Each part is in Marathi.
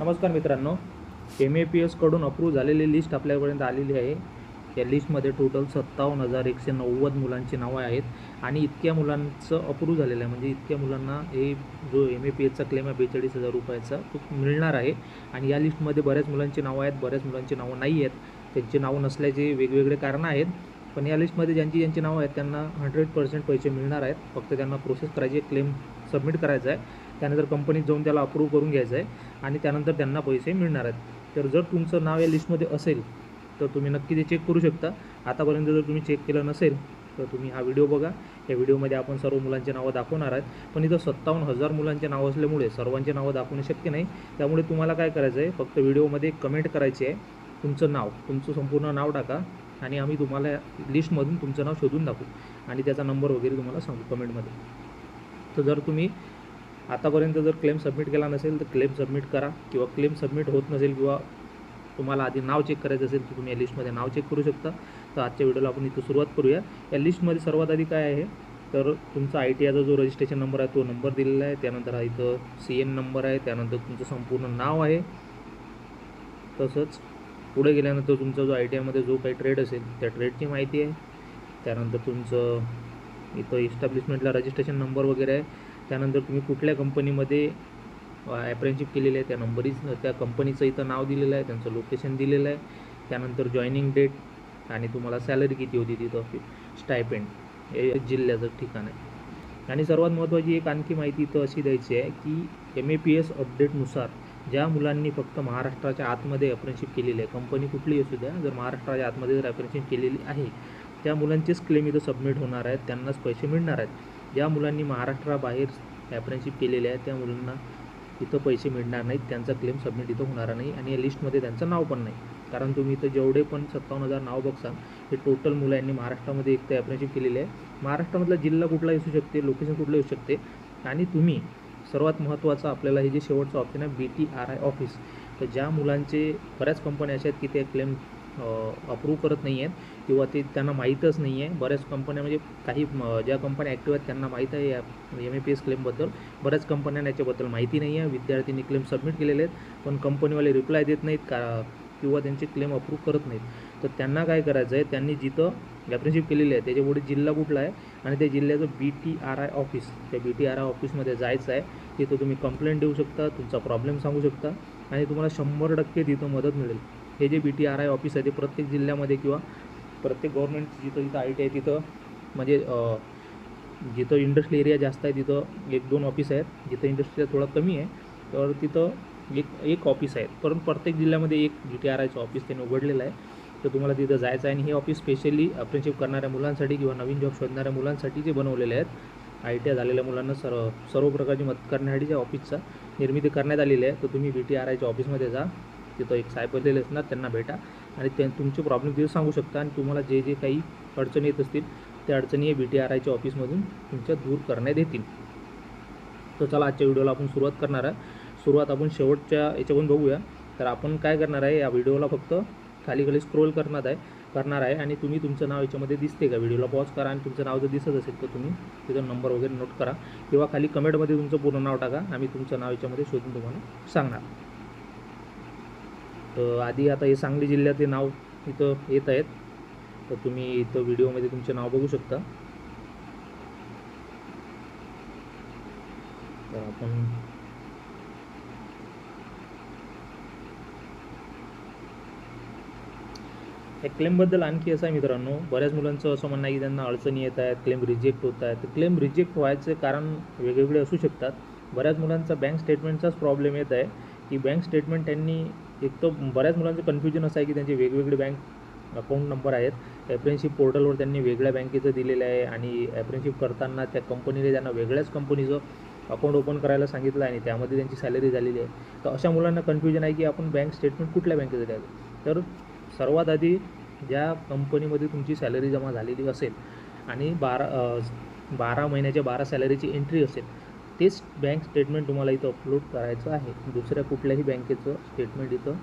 नमस्कार मित्रांनो एम ए पी एसकडून अप्रूव्ह झालेली लिस्ट आपल्यापर्यंत आलेली आहे. या लिस्टमध्ये टोटल सत्तावन्न हजार एकशे नव्वद मुलांची नावं आहेत आणि इतक्या मुलांचं अप्रूव्ह झालेलं आहे. म्हणजे इतक्या मुलांना हे जो एम ए पी एसचा क्लेम आहे बेचाळीस हजार रुपयाचा तो मिळणार आहे. आणि या लिस्टमध्ये बऱ्याच मुलांची नावं आहेत बऱ्याच मुलांची नावं नाही आहेत. त्यांची नावं नसल्याचे वेगवेगळे कारणं आहेत. पण या लिस्टमध्ये ज्यांची ज्यांची नावं आहेत त्यांना हंड्रेड पर्सेंट पैसे मिळणार आहेत. फक्त त्यांना प्रोसेस करायची क्लेम सबमिट करायचा आहे. त्यानंतर कंपनीत जाऊन त्याला अप्रूव्ह करून घ्यायचं आहे आणि त्यानंतर त्यांना पैसे मिळणार आहेत. तर जर तुमचं नाव या लिस्टमध्ये असेल तर तुम्ही नक्की ते चेक करू शकता. आतापर्यंत जर तुम्ही चेक केलं नसेल तर तुम्ही हा व्हिडिओ बघा. या व्हिडिओमध्ये आपण सर्व मुलांची नावं दाखवणार आहेत. पण इथं सत्तावन्न हजार मुलांचे नावं असल्यामुळे सर्वांचे नावं दाखवणं शक्य नाही. त्यामुळे तुम्हाला काय करायचं आहे फक्त व्हिडिओमध्ये कमेंट करायची आहे. तुमचं नाव तुमचं संपूर्ण नाव टाका आणि आम्ही तुम्हाला लिस्टमधून तुमचं नाव शोधून दाखवू. आणि त्याचा नंबर वगैरे तुम्हाला सांगू कमेंटमध्ये तर जर तुम्ही आतापर्यंत जर क्लेम सबमिट केला नसेल तर क्लेम सबमिट करा किंवा क्लेम सबमिट होत नसेल किंवा तुम्हाला आधी नाव चेक करायचं असेल तर तुम्ही या लिस्टमध्ये नाव चेक करू शकता तर आजच्या व्हिडिओला आपण इथं सुरुवात करूया. या लिस्टमध्ये सर्वात आधी काय आहे? तर तुमचा आय टी आयचा जो रजिस्ट्रेशन नंबर आहे तो नंबर दिलेला आहे. त्यानंतर हा इथं सी एन नंबर आहे. त्यानंतर तुमचं संपूर्ण नाव आहे. तसंच पुढे गेल्यानंतर तुमचा जो आय टी आयमध्ये जो काही ट्रेड असेल त्या ट्रेडची माहिती आहे. त्यानंतर तुमचं इथं इस्टॅब्लिशमेंटला रजिस्ट्रेशन नंबर वगैरे आहे. त्यानंतर तुम्ही कुठल्या कंपनीमध्ये ॲप्रेनशिप केलेली आहे त्या नंबरीच त्या कंपनीचं इथं नाव दिलेलं आहे त्यांचं लोकेशन दिलेलं आहे. त्यानंतर जॉईनिंग डेट आणि तुम्हाला सॅलरी किती होती तिथं स्टायपेंड हे जिल्ह्याचं ठिकाण आहे. आणि सर्वात महत्त्वाची एक आणखी माहिती इथं अशी द्यायची आहे की एम ए पी एस अपडेटनुसार ज्या मुलांनी फक्त महाराष्ट्राच्या आतमध्ये ॲप्रेनशिप केलेली आहे कंपनी कुठली असू द्या जर महाराष्ट्राच्या आतमध्ये जर अप्रेंशिप केलेली आहे त्या मुलांचेच क्लेम इथं सबमिट होणार आहेत त्यांनाच पैसे मिळणार आहेत. ज्या मुलांनी महाराष्ट्राबाहेर ॲप्रेंशिप केलेले आहे त्या मुलांना इथं पैसे मिळणार नाहीत त्यांचा क्लेम सबमिट इथं होणार नाही आणि या लिस्टमध्ये त्यांचं नाव पण नाही. कारण तुम्ही इथं जेवढे पण सत्तावन्न हजार नाव बघसाल हे टोटल मुलं यांनी महाराष्ट्रामध्ये एक तर ॲप्रेंशिप केलेले आहे. महाराष्ट्रामधला जिल्हा कुठला असू शकते लोकेशन कुठलं येऊ शकते आणि तुम्ही सर्वात महत्त्वाचं आपल्याला हे जे शेवटचं ऑप्शन आहे B T R I office तर ज्या मुलांचे बऱ्याच कंपन्या अशा आहेत की ते क्लेम अप्रूव्ह करत नाही आहेत किंवा ते त्यांना माहीतच नाही आहे बऱ्याच कंपन्या म्हणजे काही ज्या कंपन्या ॲक्टिव्ह आहेत त्यांना माहीत आहे या एम ए पी एस क्लेमबद्दल बऱ्याच कंपन्यांना याच्याबद्दल माहिती नाही आहे विद्यार्थ्यांनी क्लेम सबमिट केलेले आहेत पण कंपनीवाले रिप्लाय देत नाहीत का किंवा त्यांचे क्लेम अप्रूव्ह करत नाहीत. तर त्यांना काय करायचं आहे त्यांनी जिथं ॲप्रेनशिप केलेली आहे त्याच्यापुढे जिल्हा कुठला आहे आणि त्या जिल्ह्याचं B T R I office त्या बी टी आर आय ऑफिसमध्ये जायचं आहे. तिथं तुम्ही कंप्लेंट देऊ शकता तुमचा प्रॉब्लेम सांगू शकता आणि तुम्हाला शंभर टक्के तिथं मदत मिळेल. हे जे B T R I office आहे ते प्रत्येक जिल्ह्यामध्ये किंवा प्रत्येक गव्हर्नमेंट जिथं जिथं आय टी आहे तिथं म्हणजे जिथं इंडस्ट्रियल एरिया जास्त आहे तिथं एक दोन ऑफिस आहेत. जिथं इंडस्ट्रियल थोडा कमी आहे तर तिथं एक एक ऑफिस आहे. परंतु प्रत्येक जिल्ह्यामध्ये एक जी टी आर आयचं ऑफिस त्यांनी उघडलेलं आहे. तर तुम्हाला तिथं जायचं आहे आणि हे ऑफिस स्पेशली अप्रेनशिप करणाऱ्या मुलांसाठी किंवा नवीन जॉब शोधणाऱ्या मुलांसाठी जे बनवलेले आहेत. आय टी आय झालेल्या मुलांना सर्व सर्व प्रकारची मदत करण्यासाठी ज्या ऑफिसचा निर्मिती करण्यात आलेली आहे. तर तुम्ही बी टी आर आयच्या ऑफिसमध्ये जा. तिथं एक साहेब बसलेले असणार त्यांना भेटा आणि त्या तुमचे प्रॉब्लेम तिथे सांगू शकता आणि तुम्हाला जे जे काही अडचणी येत असतील त्या अडचणी हे बी टी आर आयच्या ऑफिसमधून तुमच्या दूर करण्यात येतील. तर चला आजच्या व्हिडिओला आपण सुरुवात करणार आहे सुरुवात आपण शेवटच्या याच्यावरून बघूया. तर आपण काय करणार आहे या व्हिडिओला फक्त खाली खाली स्क्रोल करणार आहे करणार आहे आणि तुम्ही तुमचं नाव याच्यामध्ये दिसते का? व्हिडिओला पॉज करा आणि तुमचं नाव जर दिसत असेल तर तुम्ही तिथं नंबर वगैरे नोट करा. किंवा खाली कमेंटमध्ये तुमचं पूर्ण नाव टाका. आम्ही तुमचं नाव याच्यामध्ये शोधून तुम्हाला सांगणार. तर आधी आता हे सांगली जिल्ह्यातले नाव इथं येत आहेत. तर तुम्ही इथं व्हिडिओमध्ये तुमचे नाव बघू शकता. तर आपण या क्लेमबद्दल आणखी असं आहे मित्रांनो बऱ्याच मुलांचं असं म्हणणं आहे की त्यांना अडचणी येत आहेत क्लेम रिजेक्ट होत आहेत. तर क्लेम रिजेक्ट व्हायचे कारण वेगवेगळे असू शकतात. बऱ्याच मुलांचा बँक स्टेटमेंटचाच प्रॉब्लेम येत आहे. की बँक स्टेटमेंट त्यांनी एक तर बऱ्याच मुलांचं कन्फ्युजन असं आहे की त्यांचे वेगवेगळे बँक अकाउंट नंबर आहेत. ॲप्रेनशिप पोर्टलवर त्यांनी वेगळ्या बँकेचं दिलेलं आहे आणि ॲप्रेनशिप करताना त्या कंपनीने त्यांना वेगळ्याच कंपनीचं अकाउंट ओपन करायला सांगितलं आहे आणि त्यामध्ये त्यांची सॅलरी झालेली आहे. तर अशा मुलांना कन्फ्युजन आहे की आपण बँक स्टेटमेंट कुठल्या बँकेचं द्यायचं? तर सर्वात आधी ज्या कंपनीमध्ये तुमची सॅलरी जमा झालेली असेल आणि बारा बारा महिन्याच्या बारा सॅलरीची एंट्री असेल तेच बँक स्टेटमेंट तुम्हाला इथं अपलोड करायचं आहे. दुसऱ्या कुठल्याही बँकेचं स्टेटमेंट इथं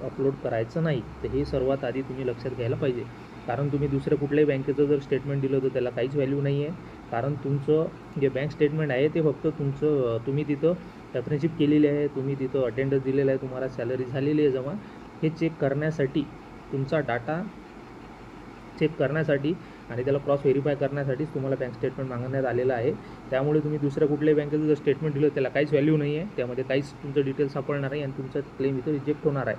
अपलोड करायचं नाही. तर हे सर्वात आधी तुम्ही लक्षात घ्यायला पाहिजे. कारण तुम्ही दुसऱ्या कुठल्याही बँकेचं जर स्टेटमेंट दिलं तर त्याला काहीच व्हॅल्यू नाही आहे कारण तुमचं जे बँक स्टेटमेंट आहे ते फक्त तुमचं तुम्ही तिथं रेफरनशिप केलेली आहे. तुम्ही तिथं अटेंडन्स दिलेला आहे. तुम्हाला सॅलरी झालेली आहे जमा. हे चेक करण्यासाठी तुमचा डाटा चेक करण्यासाठी आणि त्याला क्रॉस व्हेरीफाय करण्यासाठीच तुम्हाला बँक स्टेटमेंट मागण्यात आलेलं आहे. त्यामुळे तुम्ही दुसऱ्या कुठल्याही बँकेचं जर स्टेटमेंट दिलं त्याला काहीच व्हॅल्यू नाही आहे त्यामध्ये काहीच तुमचं डिटेल्स सापडणार नाही आणि तुमचा क्लेम इथं रिजेक्ट होणार आहे.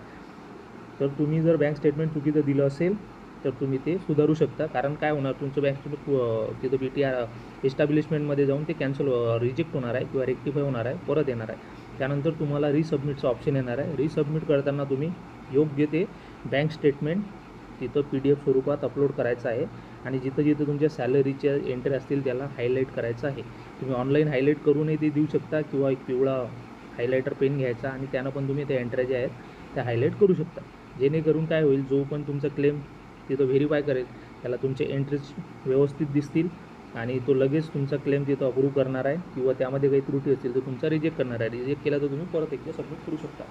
तर तुम्ही जर बँक स्टेटमेंट चुकीचं दिलं असेल तर तुम्ही ते सुधारू शकता. कारण काय होणार तुमचं बँक स्टेटमेंट तिथं बी टी आर एस्टॅब्लिशमेंटमध्ये जाऊन ते कॅन्सल रिजेक्ट होणार आहे किंवा रेक्टिफाय होणार आहे परत येणार आहे. त्यानंतर तुम्हाला रिसबमिटचं ऑप्शन येणार आहे. रिसबमिट करताना तुम्ही योग्य ते बँक स्टेटमेंट तिथं पी डी एफ स्वरूपात अपलोड करायचं आहे. आणि जिथं जिथं तुमच्या सॅलरीच्या एंट्री असतील त्याला हायलाईट करायचं आहे. तुम्ही ऑनलाईन हायलाईट करूनही ते देऊ शकता किंवा एक पिवळा हायलायटर पेन घ्यायचा आणि त्यानं पण तुम्ही त्या एंट्र्या ज्या आहेत त्या हायलाईट करू शकता. जेणेकरून काय होईल जो पण तुमचा क्लेम तिथं व्हेरीफाय करेल त्याला तुमचे एंट्रीज व्यवस्थित दिसतील आणि तो लगेच तुमचा क्लेम तिथं अप्रूव्ह करणार आहे किंवा त्यामध्ये काही त्रुटी असतील तर तुमचा रिजेक्ट करणार आहे. रिजेक्ट केला तर तुम्ही परत एकदा सबमिट करू शकता.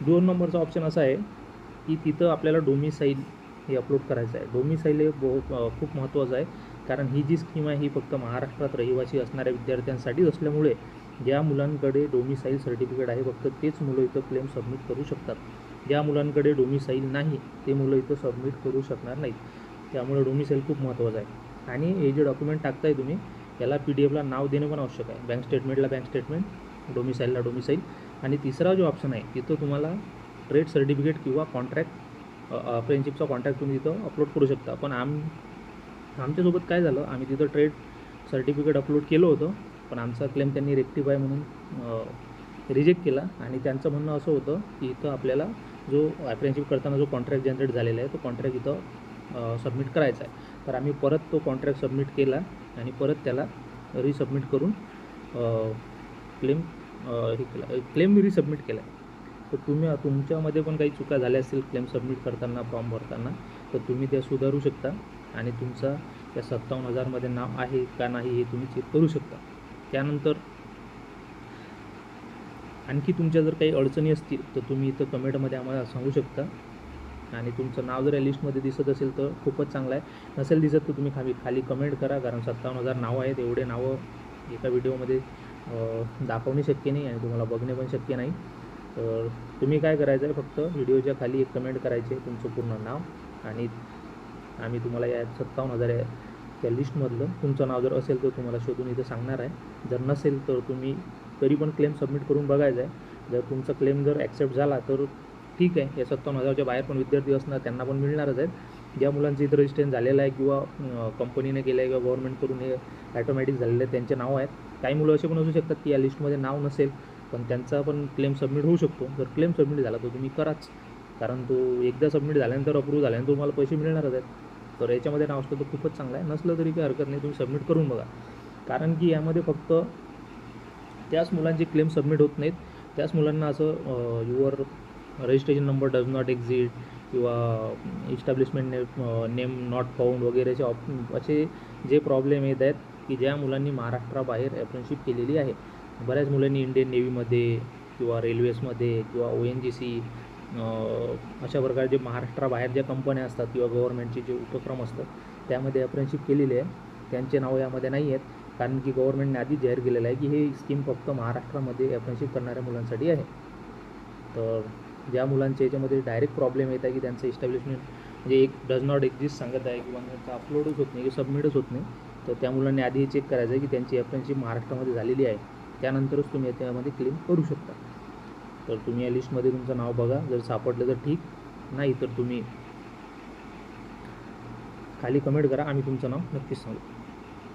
दोन नंबरचा ऑप्शन असा आहे. की तिथं आपल्याला डोमिसाईल हे अपलोड करायचं आहे. डोमिसाईल हे बहुत खूप महत्त्वाचं आहे. कारण ही जी स्कीम आहे ही फक्त महाराष्ट्रात रहिवासी असणाऱ्या विद्यार्थ्यांसाठीच असल्यामुळे ज्या मुलांकडे डोमिसाईल सर्टिफिकेट आहे फक्त तेच मुलं इथं क्लेम सबमिट करू शकतात. ज्या मुलांकडे डोमिसाईल नाही ते मुलं इथं सबमिट करू शकणार नाहीत. त्यामुळे डोमिसाईल खूप महत्त्वाचं आहे. आणि हे जे डॉक्युमेंट टाकताय तुम्ही याला पी डी एफला नाव देणं पण आवश्यक आहे. बँक स्टेटमेंटला बँक स्टेटमेंट डोमिसाईलला डोमिसाईल आणि तिसरा जो ऑप्शन आहे तिथं तुम्हाला ट्रेड सर्टिफिकेट किंवा कॉन्ट्रॅक्ट फ्रेंडशिपचा कॉन्ट्रॅक्ट तुम्ही तिथं अपलोड करू शकता. पण आम आमच्यासोबत काय झालं आम्ही तिथं ट्रेड सर्टिफिकेट अपलोड केलं होतं पण आमचा क्लेम त्यांनी रेक्टिफाय म्हणून रिजेक्ट केला. आणि त्यांचं म्हणणं असं होतं की इथं आपल्याला जो फ्रेंडशिप करताना जो कॉन्ट्रॅक्ट जनरेट झालेला आहे तो कॉन्ट्रॅक्ट इथं सबमिट करायचा आहे. तर आम्ही परत तो कॉन्ट्रॅक्ट सबमिट केला आणि परत त्याला रिसबमिट करून क्लेम हे केला. क्लेम रिसबमिट केला आहे तर तुम्ही तुमच्यामध्ये पण काही चुका झाल्या असतील क्लेम सबमिट करताना फॉर्म भरताना तर तुम्ही त्या सुधारू शकता. आणि तुमचा त्या सत्तावन्न हजारमध्ये नाव आहे का नाही हे तुम्ही चेक करू शकता. त्यानंतर आणखी तुमच्या जर काही अडचणी असतील तर तुम्ही इथं कमेंटमध्ये आम्हाला सांगू शकता. आणि तुमचं नाव जर या लिस्टमध्ये दिसत असेल तर खूपच चांगलं आहे. नसेल दिसत तर तुम्ही खाली खाली कमेंट करा कारण सत्तावन्न हजार नावं आहेत. एवढे नावं एका व्हिडिओमध्ये दाखवणे शक्य नाही आणि तुम्हाला बघणे पण शक्य नाही. तर तुम्ही काय करायचं आहे फक्त व्हिडिओच्या खाली एक कमेंट करायचे तुमचं पूर्ण नाव आणि आम्ही तुम्हाला या सत्तावन्न हजार या त्या लिस्टमधलं तुमचं नाव जर असेल तर तुम्हाला शोधून इथं सांगणार आहे. जर नसेल तर तुम्ही तरी पण क्लेम सबमिट करून बघायचं आहे जर तुमचा क्लेम जर ॲक्सेप्ट झाला तर ठीक आहे. या सत्तावन्न हजारच्या बाहेर पण विद्यार्थी असणार त्यांना पण मिळणारच आहेत. ज्या मुलांचं इथं रजिस्ट्रेशन झालेलं आहे किंवा कंपनीने केलं आहे किंवा गव्हर्नमेंटकडून हे ॲटोमॅटिक झालेलं आहे त्यांचे नाव आहेत. काही मुलं असे पण असू शकतात की या लिस्टमध्ये नाव नसेल पण त्यांचा पण क्लेम सबमिट होऊ शकतो. जर क्लेम सबमिट झाला तर तुम्ही कराच. कारण तो एकदा सबमिट झाल्यानंतर अप्रूव्ह झाल्यानंतर तुम्हाला पैसे मिळणारच आहेत. तर याच्यामध्ये नाव असलं तर खूपच चांगलं आहे. नसलं तरी काही हरकत नाही. तुम्ही सबमिट करून बघा. कारण की यामध्ये फक्त त्याच मुलांचे क्लेम सबमिट होत नाहीत. त्याच मुलांना असं your registration number does not exit किंवा इस्टॅब्लिशमेंट ने नेम नॉट फाऊंड वगैरेचे ऑप असे जे प्रॉब्लेम येत आहेत की ज्या मुलांनी महाराष्ट्राबाहेर अप्रेंशिप केलेली आहे. बऱ्याच मुलांनी इंडियन नेव्हीमध्ये किंवा रेल्वेजमध्ये किंवा ओ एन जी सी अशा प्रकारे जे महाराष्ट्राबाहेर ज्या कंपन्या असतात किंवा गव्हर्नमेंटचे जे उपक्रम असतात त्यामध्ये अप्रेनशिप केलेली आहे. त्यांचे नावं यामध्ये नाही आहेत कारण की गव्हर्नमेंटने आधीच जाहीर केलेलं आहे की हे स्कीम फक्त महाराष्ट्रामध्ये अप्रेनशिप करणाऱ्या मुलांसाठी आहे. तर ज्या मुलांच्या याच्यामध्ये डायरेक्ट प्रॉब्लेम येत आहे की त्यांचं इस्टॅब्लिशमेंट म्हणजे एक डज नॉट एक्झिस्ट सांगत आहे किंवा त्यांचं अपलोडच होत नाही किंवा सबमिटच होत नाही तर त्या मुलांनी आधी हे चेक करायचं आहे की त्यांची अप्रेनशिप महाराष्ट्रामध्ये झालेली आहे. त्यानंतरच तुम्ही याच्यामध्ये क्लेम करू शकता. तर तुम्ही या लिस्टमध्ये तुमचं नाव बघा. जर सापडलं तर ठीक. नाही तर तुम्ही खाली कमेंट करा. आम्ही तुमचं नाव नक्कीच सांगू.